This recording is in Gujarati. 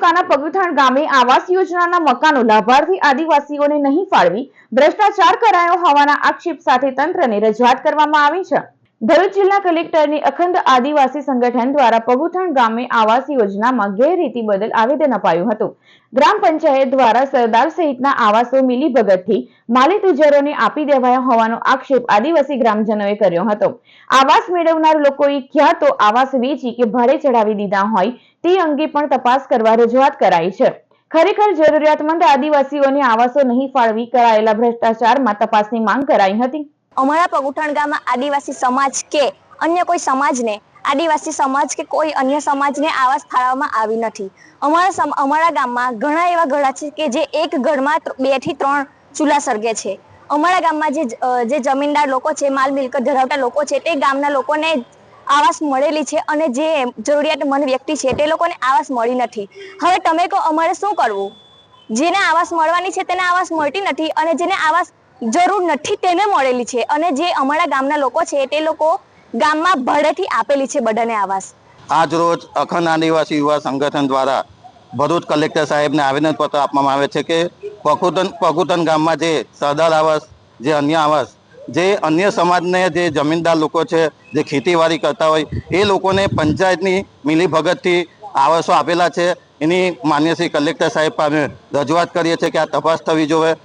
તાલુકાના પગથાણ ગામે આવાસ યોજનાના મકાનો લાભાર્થી આદિવાસીઓને નહીં ફાળવી, ભ્રષ્ટાચાર કરાયો હોવાના આક્ષેપ સાથે તંત્રને રજૂઆત કરવામાં આવી છે. ભરૂચ જિલ્લા કલેક્ટરની અખંડ આદિવાસી સંગઠન દ્વારા પગુથાણ ગામે આવાસ યોજનામાં ગેરરીતિ બદલ આવેદન અપાયું હતું. ગ્રામ પંચાયત દ્વારા સરદાર સહિતના આવાસો મિલીભગતથી માલી તુજરોને આપી દેવાયા હોવાનો આક્ષેપ આદિવાસી ગ્રામજનોએ કર્યો હતો. આવાસ મેળવનાર લોકોએ ક્યાં તો આવાસ વેચી કે ભાડે ચડાવી દીધા હોય તે અંગે પણ તપાસ કરવા રજૂઆત કરાઈ છે. ખરેખર જરૂરિયાતમંદ આદિવાસીઓને આવાસો નહીં ફાળવી કરાયેલા ભ્રષ્ટાચારમાં તપાસની માંગ કરાઈ હતી. અમારા પગુઠણ ગામમાં આદિવાસી સમાજ કે અન્ય કોઈ સમાજને, આદિવાસી સમાજ કે કોઈ અન્ય સમાજને આવાસ ફાળવવામાં આવી નથી. અમારા અમારા ગામમાં ઘણા એવા ઘડા છે કે જે એક ઘરમાં બેથી ત્રણ ચૂલા સળગે છે. અમારા ગામમાં જે જે જમીનદાર લોકો છે, માલ મિલકત ધરાવતા લોકો છે, તે ગામના લોકોને આવાસ મળેલી છે અને જે જરૂરિયાતમંદ વ્યક્તિ છે, તે લોકોને આવાસ મળી નથી. હવે તમે કહો, અમારે શું કરવું? જેને આવાસ મળવાની છે, તેને આવાસ મળતી નથી અને જેને આવાસ જરૂર નથી તેને મળેલી છે. અને જે અમારા ગામના લોકો છે, તે લોકો ગામમાં ભાડેથી આપેલી છે બધાને આવાસ. આજ રોજ અખંડ આદિવાસી યુવા સંગઠન દ્વારા ભરૂચ કલેક્ટર સાહેબને આવેદનપત્ર આપવામાં આવે છે કે પકુતન પકુતન ગામમાં જે સરદાર આવાસ, જે અન્ય આવાસ, જે અન્ય સમાજને જે જમીનદાર લોકો છે, જે ખેતીવાડી કરતા હોય, એ લોકોને પંચાયતની મિલીભગતથી આવાસો આપેલા છે. એની માન્ય શ્રી કલેક્ટર સાહેબ પાસે રજૂઆત કરીએ છીએ કે આ તપાસ થવી જોઈએ.